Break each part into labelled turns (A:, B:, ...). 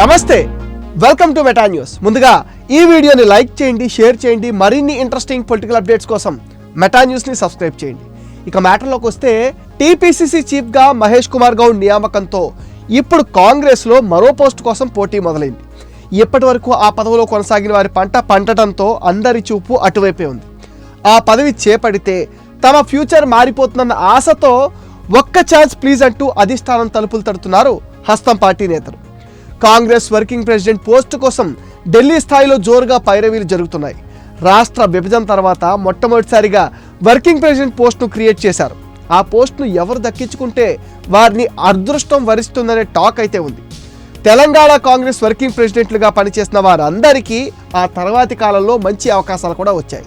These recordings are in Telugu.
A: నమస్తే వెల్కమ్ టు మెటా న్యూస్ ముందుగా ఈ వీడియోని లైక్ చేయండి షేర్ చేయండి మరిన్ని ఇంట్రెస్టింగ్ పొలిటికల్ అప్డేట్స్ కోసం మెటా న్యూస్ని సబ్స్క్రైబ్ చేయండి. ఇక మ్యాటర్లోకి వస్తే టీపీసీసీ చీఫ్గా మహేష్ కుమార్ గౌడ్ నియామకంతో ఇప్పుడు కాంగ్రెస్లో మరో పోస్ట్ కోసం పోటీ మొదలైంది. ఇప్పటి వరకు ఆ పదవిలో కొనసాగిన వారి పంట పంటడంతో అందరి చూపు అటువైపే ఉంది. ఆ పదవి చేపడితే తమ ఫ్యూచర్ మారిపోతుందన్న ఆశతో ఒక్క ఛాన్స్ ప్లీజ్ అంటూ అధిష్టానం తలుపులు తడుతున్నారు హస్తం పార్టీ నేతలు. కాంగ్రెస్ వర్కింగ్ ప్రెసిడెంట్ పోస్టు కోసం ఢిల్లీ స్థాయిలో జోరుగా పైరవీలు జరుగుతున్నాయి. రాష్ట్ర విభజన తర్వాత మొట్టమొదటిసారిగా వర్కింగ్ ప్రెసిడెంట్ పోస్టును క్రియేట్ చేశారు. ఆ పోస్టును ఎవరు దక్కించుకుంటే వారిని అదృష్టం వరిస్తుందనే టాక్ అయితే ఉంది. తెలంగాణ కాంగ్రెస్ వర్కింగ్ ప్రెసిడెంట్లుగా పనిచేసిన వారందరికీ ఆ తర్వాతి కాలంలో మంచి అవకాశాలు కూడా వచ్చాయి.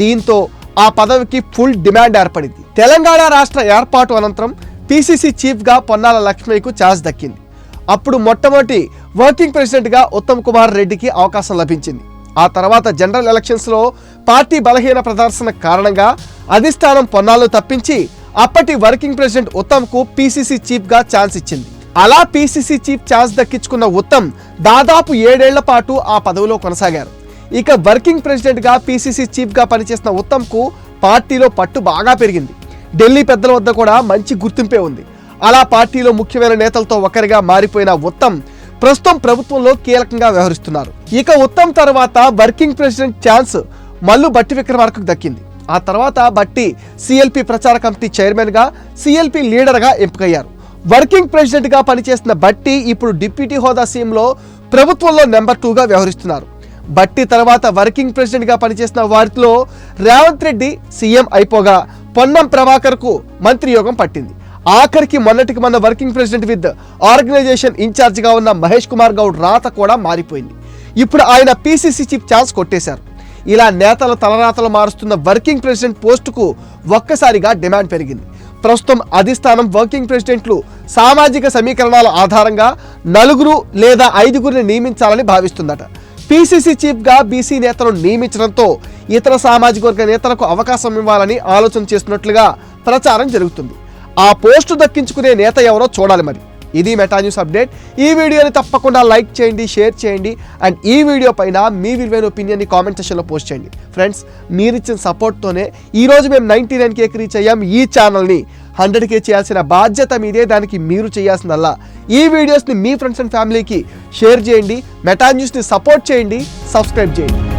A: దీంతో ఆ పదవికి ఫుల్ డిమాండ్ ఏర్పడింది. తెలంగాణ రాష్ట్ర ఏర్పాటు అనంతరం పీసీసీ చీఫ్గా పొన్నాల లక్ష్మయ్యకు ఛాన్స్ దక్కింది. అప్పుడు మొట్టమొదటి వర్కింగ్ ప్రెసిడెంట్గా ఉత్తమ్ కుమార్ రెడ్డికి అవకాశం లభించింది. ఆ తర్వాత జనరల్ ఎలక్షన్స్లో పార్టీ బలహీన ప్రదర్శన కారణంగా అధిష్టానం పొన్నాలు తప్పించి అప్పటి వర్కింగ్ ప్రెసిడెంట్ ఉత్తమ్కు పీసీసీ చీఫ్గా ఛాన్స్ ఇచ్చింది. అలా పీసీసీ చీఫ్ ఛాన్స్ దక్కించుకున్న ఉత్తమ్ దాదాపు ఏడేళ్ళ పాటు ఆ పదవిలో కొనసాగారు. ఇక వర్కింగ్ ప్రెసిడెంట్గా పీసీసీ చీఫ్గా పనిచేసిన ఉత్తమ్కు పార్టీలో పట్టు బాగా పెరిగింది. ఢిల్లీ పెద్దల వద్ద కూడా మంచి గుర్తింపే ఉంది. అలా పార్టీలో ముఖ్యమైన నేతలతో ఒకరిగా మారిపోయిన ఉత్తమ్ ప్రస్తుతం ప్రభుత్వంలో కీలకంగా వ్యవహరిస్తున్నారు. ఇక ఉత్తమ్ తర్వాత వర్కింగ్ ప్రెసిడెంట్ ఛాన్స్ మల్లు బట్టి విక్రమార్కకు దక్కింది. ఆ తర్వాత బట్టి సిఎల్పి ప్రచార కమిటీ చైర్మన్గా సిఎల్పి లీడర్గా ఎంపికయ్యారు. వర్కింగ్ ప్రెసిడెంట్గా పనిచేసిన బట్టి ఇప్పుడు డిప్యూటీ హోదా సీఎంలో ప్రభుత్వంలో నెంబర్ టూగా వ్యవహరిస్తున్నారు. బట్టి తర్వాత వర్కింగ్ ప్రెసిడెంట్గా పనిచేసిన వారిలో రేవంత్ రెడ్డి సీఎం అయిపోగా పొన్నం ప్రభాకర్కు మంత్రి యోగం పట్టింది. ఆఖరికి మొన్నటికి మన వర్కింగ్ ప్రెసిడెంట్ విత్ ఆర్గనైజేషన్ ఇన్ఛార్జ్గా ఉన్న మహేష్ కుమార్ గౌడ్ రాత కూడా మారిపోయింది. ఇప్పుడు ఆయన పీసీసీ చీఫ్ ఛాన్స్ కొట్టేశారు. ఇలా నేతల తలరాతలు మారుస్తున్న వర్కింగ్ ప్రెసిడెంట్ పోస్టుకు ఒక్కసారిగా డిమాండ్ పెరిగింది. ప్రస్తుతం అధిష్టానం వర్కింగ్ ప్రెసిడెంట్లు సామాజిక సమీకరణాల ఆధారంగా నలుగురు లేదా ఐదుగురిని నియమించాలని భావిస్తుందట. పీసీసీ చీఫ్గా బీసీ నేతలను నియమించడంతో ఇతర సామాజిక వర్గ నేతలకు అవకాశం ఇవ్వాలని ఆలోచన చేస్తున్నట్లుగా ప్రచారం జరుగుతుంది. ఆ పోస్టు దక్కించుకునే నేత ఎవరో చూడాలి మరి. ఇది మెటా న్యూస్ అప్డేట్ ఈ వీడియోని తప్పకుండా లైక్ చేయండి షేర్ చేయండి అండ్ ఈ వీడియో పైన మీ విలువైన ఒపీనియన్ని కామెంట్ సెషన్లో పోస్ట్ చేయండి. ఫ్రెండ్స్ మీరిచ్చిన సపోర్ట్తోనే ఈరోజు మేము నైంటీ నైన్ కేక్ రీచ్ అయ్యాం ఈ ఛానల్ని. హండ్రెడ్ కే చేయాల్సిన బాధ్యత మీదే దానికి మీరు చేయాల్సిందల్లా. ఈ వీడియోస్ని మీ ఫ్రెండ్స్ అండ్ ఫ్యామిలీకి షేర్ చేయండి మెటా న్యూస్ని సపోర్ట్ చేయండి సబ్స్క్రైబ్ చేయండి.